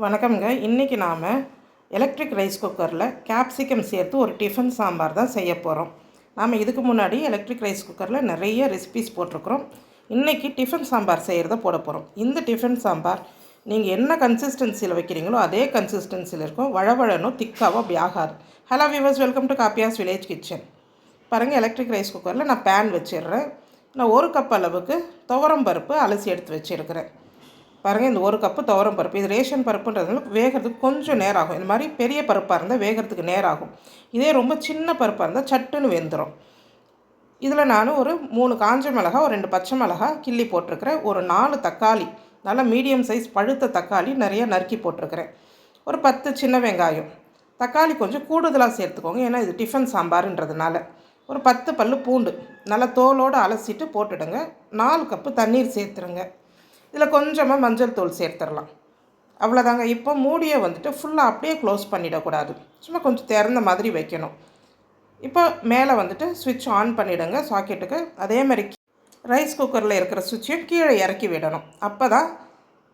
வணக்கம்ங்க. இன்றைக்கி நாம் எலக்ட்ரிக் ரைஸ் குக்கரில் கேப்சிகம் சேர்த்து ஒரு டிஃபன் சாம்பார் தான் செய்ய போகிறோம் நாம் இதுக்கு முன்னாடி எலக்ட்ரிக் ரைஸ் குக்கரில் நிறைய ரெசிபிஸ் போட்டிருக்கிறோம். இன்றைக்கி டிஃபன் சாம்பார் செய்கிறத போட போகிறோம் இந்த டிஃபன் சாம்பார் நீங்கள் என்ன கன்சிஸ்டன்சியில் வைக்கிறீங்களோ அதே கன்சிஸ்டன்சியில் இருக்கும். வழவழனும் திக்காவோ அப்படி ஆகாது. Hello viewers welcome to Kappiyas village kitchen பாருங்கள் எலக்ட்ரிக் ரைஸ் குக்கரில் நான் பேன் வச்சிடுறேன். நான் ஒரு கப் அளவுக்கு துவரம் பருப்பு அலசி எடுத்து வச்சுருக்கிறேன். பாருங்கள் இந்த ஒரு கப்பு துவரம் பருப்பு. இது ரேஷன் பருப்புன்றதுனால வேகிறதுக்கு கொஞ்சம் நேரம் ஆகும் இந்த மாதிரி பெரிய பருப்பாக இருந்தால் வேகிறதுக்கு நேரம் ஆகும் இதே ரொம்ப சின்ன பருப்பாக இருந்தால் சட்டுன்னு வெந்துடும் இதில் நான் ஒரு மூணு காஞ்ச மிளகா ஒரு ரெண்டு பச்சை மிளகா கிள்ளி போட்டிருக்கிறேன். ஒரு நாலு தக்காளி நல்லா மீடியம் சைஸ் பழுத்த தக்காளி நிறைய நறுக்கி போட்டிருக்கிறேன். ஒரு பத்து சின்ன வெங்காயம். தக்காளி கொஞ்சம் கூடுதலாக சேர்த்துக்கோங்க. ஏன்னா இது டிஃபன் சாம்பார்ன்றதுனால. ஒரு பத்து பல்லு பூண்டு. நல்லா தோலோடு அலசிட்டு போட்டுடுங்க. நாலு கப்பு தண்ணீர் சேர்த்துருங்க. இதில் கொஞ்சமாக மஞ்சள் தூள் சேர்த்துடலாம். அவ்வளோதாங்க. இப்போ மூடியை வந்துட்டு ஃபுல்லாக அப்படியே க்ளோஸ் பண்ணிடக்கூடாது. சும்மா கொஞ்சம் திறந்த மாதிரி வைக்கணும். இப்போ மேலே வந்துட்டு சுவிட்ச் ஆன் பண்ணிவிடுங்க சாக்கெட்டுக்கு அதே மாதிரி ரைஸ் குக்கரில் இருக்கிற சுவிட்சையும் கீழே இறக்கி விடணும். அப்போ தான்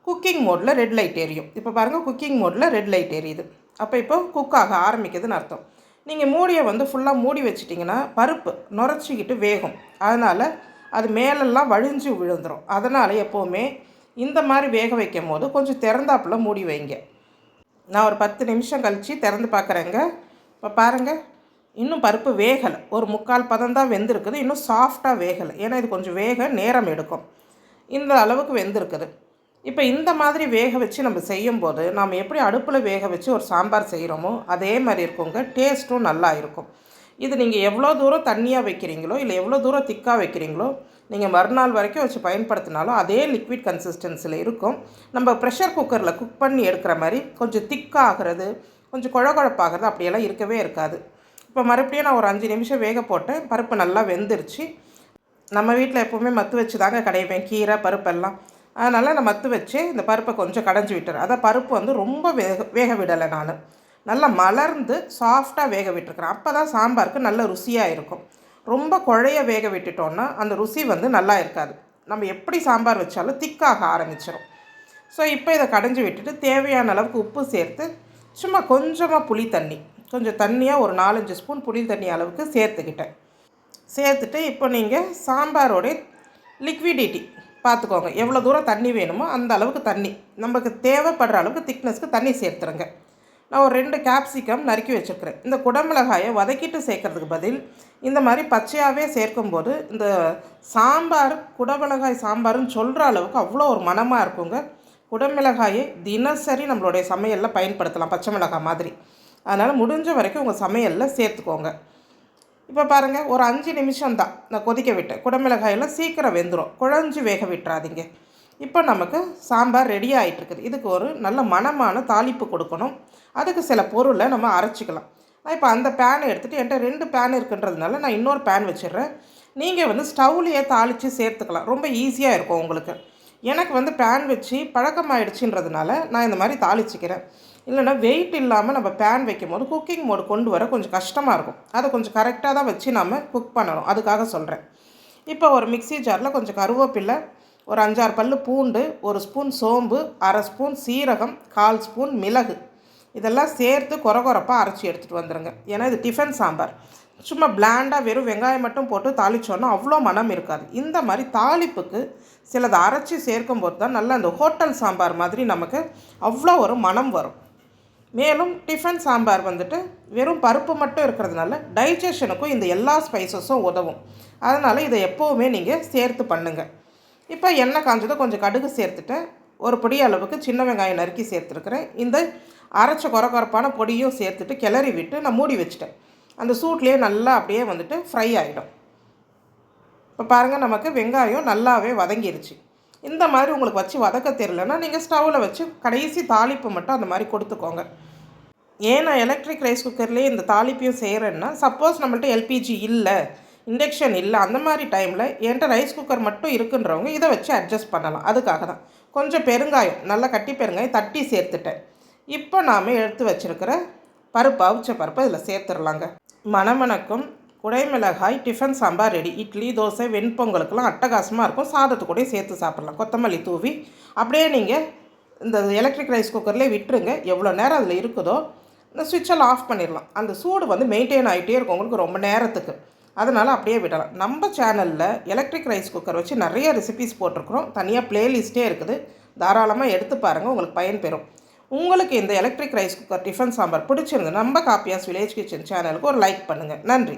குக்கிங் மோடில் ரெட் லைட் எரியும். இப்போ பாருங்கள் குக்கிங் மோடில் ரெட் லைட் எரியுது. அப்போ இப்போ குக் ஆக ஆரம்பிக்குதுன்னு அர்த்தம். நீங்கள் மூடியை வந்து ஃபுல்லாக மூடி வச்சிட்டிங்கன்னா பருப்பு நுரைச்சிக்கிட்டு வேகும். அதனால் அது மேலெல்லாம் வழிஞ்சு விழுந்துடும் அதனால் எப்போவுமே இந்த மாதிரி வேக வைக்கும் போது கொஞ்சம் திறந்தாப்புல மூடி வைங்க. நான் ஒரு பத்து நிமிஷம் கழித்து திறந்து பார்க்குறேங்க. இப்போ பாருங்கள் இன்னும் பருப்பு வேகலை. ஒரு முக்கால் பதம் தான் வெந்திருக்குது. இன்னும் சாஃப்டாக வேகலை. ஏன்னா இது கொஞ்சம் வேக நேரம் எடுக்கும். இந்த அளவுக்கு வெந்திருக்குது. இப்போ இந்த மாதிரி வேக வச்சு நம்ம செய்யும்போது நாம் எப்படி அடுப்பில் வேக வச்சு ஒரு சாம்பார் செய்கிறோமோ அதே மாதிரி இருக்குங்க. டேஸ்ட்டும் நல்லா இருக்கும். இது நீங்கள் எவ்வளோ தூரம் தண்ணியாக வைக்கிறீங்களோ இல்லை எவ்வளோ தூரம் திக்காக வைக்கிறீங்களோ நீங்கள் மறுநாள் வரைக்கும் வச்சு பயன்படுத்தினாலும் அதே லிக்விட் கன்சிஸ்டன்சியில் இருக்கும். நம்ம ப்ரெஷர் குக்கரில் குக் பண்ணி எடுக்கிற மாதிரி கொஞ்சம் திக்காகிறது கொஞ்சம் குழகுழப்பாகிறது அப்படியெல்லாம் இருக்கவே இருக்காது. இப்போ மறுபடியும் நான் ஒரு அஞ்சு நிமிஷம் வேக போட்டேன். பருப்பு நல்லா வெந்துருச்சு. நம்ம வீட்டில் எப்போவுமே மத்து வச்சு தாங்க கடைவேன் கீரை பருப்பெல்லாம் அதனால் நான் மத்து வச்சு இந்த பருப்பை கொஞ்சம் கடைஞ்சி விட்டுறேன். அதான் பருப்பு வந்து ரொம்ப வேக வேக விடலை நான். நல்லா மலர்ந்து சாஃப்டாக வேக விட்டுருக்குறேன். அப்போ தான் சாம்பாருக்கு நல்ல ருசியாக இருக்கும். ரொம்ப குழைய வேக விட்டுட்டோன்னா அந்த ருசி வந்து நல்லா இருக்காது. நம்ம எப்படி சாம்பார் வச்சாலும் திக்காக ஆரம்பிச்சிடும் ஸோ இப்போ இதை கடைஞ்சி விட்டுட்டு தேவையான அளவுக்கு உப்பு சேர்த்து சும்மா கொஞ்சமாக புளி தண்ணி. கொஞ்சம் தண்ணியாக ஒரு நாலஞ்சு ஸ்பூன் புளி தண்ணி அளவுக்கு சேர்த்துக்கிட்டேன். சேர்த்துட்டு இப்போ நீங்கள் சாம்பாரோடைய லிக்விடிட்டி பார்த்துக்கோங்க எவ்வளோ தூரம் தண்ணி வேணுமோ அந்த அளவுக்கு தண்ணி. நமக்கு தேவைப்படுற அளவுக்கு திக்னஸ்க்கு தண்ணி சேர்த்துருங்க. நான் ஒரு ரெண்டு கேப்சிகம் நறுக்கி வச்சுருக்கிறேன். இந்த குடமிளகாயை வதக்கிட்டு சேர்க்கறதுக்கு பதில் இந்த மாதிரி பச்சையாகவே சேர்க்கும்போது இந்த சாம்பார் குடமிளகாய் சாம்பார்னு சொல்கிற அளவுக்கு அவ்வளோ ஒரு மனமாக இருக்குங்க. குடமிளகாயை தினசரி நம்மளுடைய சமையலில் பயன்படுத்தலாம் பச்சை மிளகாய் மாதிரி. அதனால் முடிஞ்ச வரைக்கும் உங்கள் சமையலில் சேர்த்துக்கோங்க. இப்போ பாருங்கள் ஒரு அஞ்சு நிமிஷம் தான் நான் கொதிக்க விட்டேன். குடமிளகாயெல்லாம் சீக்கிரம் வெந்துடும் குழஞ்சி வேக விட்டுறாதீங்க. இப்போ நமக்கு சாம்பார் ரெடி ஆகிட்டுருக்குது இதுக்கு ஒரு நல்ல மனமான தாளிப்பு கொடுக்கணும். அதுக்கு சில பொருளை நம்ம அரைச்சிக்கலாம். நான் இப்போ அந்த பேனை எடுத்துகிட்டு என்கிட்ட ரெண்டு பேன் இருக்குன்றதுனால நான் இன்னொரு பேன் வச்சிடுறேன். நீங்கள் வந்து ஸ்டவ்லேயே தாளித்து சேர்த்துக்கலாம். ரொம்ப ஈஸியாக இருக்கும் உங்களுக்கு. எனக்கு வந்து பேன் வச்சு பழக்கமாயிடுச்சுன்றதுனால நான் இந்த மாதிரி தாளிச்சிக்கிறேன். இல்லைனா வெயிட் இல்லாமல் நம்ம பேன் வைக்கும் போது குக்கிங் மோடு கொண்டு வர கொஞ்சம் கஷ்டமாக இருக்கும். அதை கொஞ்சம் கரெக்டாக தான் வச்சு நம்ம குக் பண்ணணும். அதுக்காக சொல்கிறேன் இப்போ ஒரு மிக்சி ஜாரில் கொஞ்சம் கருவேப்பில்லை ஒரு அஞ்சாறு பல் பூண்டு ஒரு ஸ்பூன் சோம்பு அரை ஸ்பூன் சீரகம் கால் ஸ்பூன் மிளகு. இதெல்லாம் சேர்த்து குறகுறப்பாக அரைச்சி எடுத்துகிட்டு வந்துடுங்க ஏன்னா இது டிஃபன் சாம்பார். சும்மா பிளாண்டாக வெறும் வெங்காயம் மட்டும் போட்டு தாளித்தோன்னா அவ்வளோ மனம் இருக்காது. இந்த மாதிரி தாளிப்புக்கு சிலதை அரைச்சி சேர்க்கும்போது தான் நல்லா அந்த ஹோட்டல் சாம்பார் மாதிரி நமக்கு அவ்வளோ ஒரு மனம் வரும். மேலும் டிஃபன் சாம்பார் வந்துட்டு வெறும் பருப்பு மட்டும் இருக்கிறதுனால டைஜஷனுக்கும் இந்த எல்லா ஸ்பைசஸும் உதவும். அதனால் இதை எப்போவுமே நீங்கள் சேர்த்து பண்ணுங்கள் இப்போ எண்ணெய் காஞ்சதை கொஞ்சம் கடுகு சேர்த்துட்டேன். ஒரு பொடி அளவுக்கு சின்ன வெங்காயம் நறுக்கி சேர்த்துருக்குறேன். இந்த அரைச்ச குறக்குறப்பான பொடியும் சேர்த்துட்டு கிளறி விட்டு நான் மூடி வச்சுட்டேன். அந்த சூட்லேயே நல்லா அப்படியே வந்துட்டு ஃப்ரை ஆகிடும் இப்போ பாருங்கள் நமக்கு வெங்காயம் நல்லாவே வதங்கிருச்சு. இந்த மாதிரி உங்களுக்கு வச்சு வதக்க தெரிலன்னா நீங்கள் ஸ்டவ்வில் வச்சு கடைசி தாளிப்பு மட்டும் அந்த மாதிரி கொடுத்துக்கோங்க. ஏன் நான் எலக்ட்ரிக் ரைஸ் குக்கர்லேயே இந்த தாளிப்பையும் செய்கிறேன்னா சப்போஸ் நம்மள்ட்ட எல்பிஜி இல்லை இண்டக்ஷன் இல்லை அந்த மாதிரி டைமில் என்கிட்ட ரைஸ் குக்கர் மட்டும் இருக்குன்றவங்க இதை வச்சு அட்ஜஸ்ட் பண்ணலாம். அதுக்காக தான். கொஞ்சம் பெருங்காயம் நல்லா கட்டி பெருங்காயம் தட்டி சேர்த்துட்டேன். இப்போ நாம் எடுத்து வச்சுருக்கிற பருப்பு அவிச்ச பருப்பு இதில் சேர்த்துடலாங்க. மணமணக்கும் குடைமிளகாய் டிஃபன் சாம்பார் ரெடி இட்லி தோசை வெண்பொங்கலுக்கெல்லாம் அட்டகாசமாக இருக்கும். சாதத்து கூட சேர்த்து சாப்பிட்லாம். கொத்தமல்லி தூவி அப்படியே நீங்கள் இந்த எலக்ட்ரிக் ரைஸ் குக்கர்லேயே விட்டுருங்க. எவ்வளோ நேரம் அதில் இருக்குதோ இந்த சுவிட்செல்லாம் ஆஃப் பண்ணிடலாம். அந்த சூடு வந்து மெயின்டைன் ஆகிட்டே இருக்கும். உங்களுக்கு ரொம்ப நேரத்துக்கு. அதனால் அப்படியே விடலாம். நம்ம சேனலில் எலக்ட்ரிக் ரைஸ் குக்கர் வச்சு நிறைய ரெசிபிஸ் போட்டிருக்கிறோம். தனியாக ப்ளேலிஸ்ட்டே இருக்குது. தாராளமாக எடுத்து பாருங்கள் உங்களுக்கு பயன்பெறும் உங்களுக்கு இந்த electric rice cooker tiffin sambar பிடிச்சிருந்து நம்ம காப்பியாஸ் வில்லேஜ் கிச்சன் சேனலுக்கு ஒரு லைக் பண்ணுங்கள் நன்றி.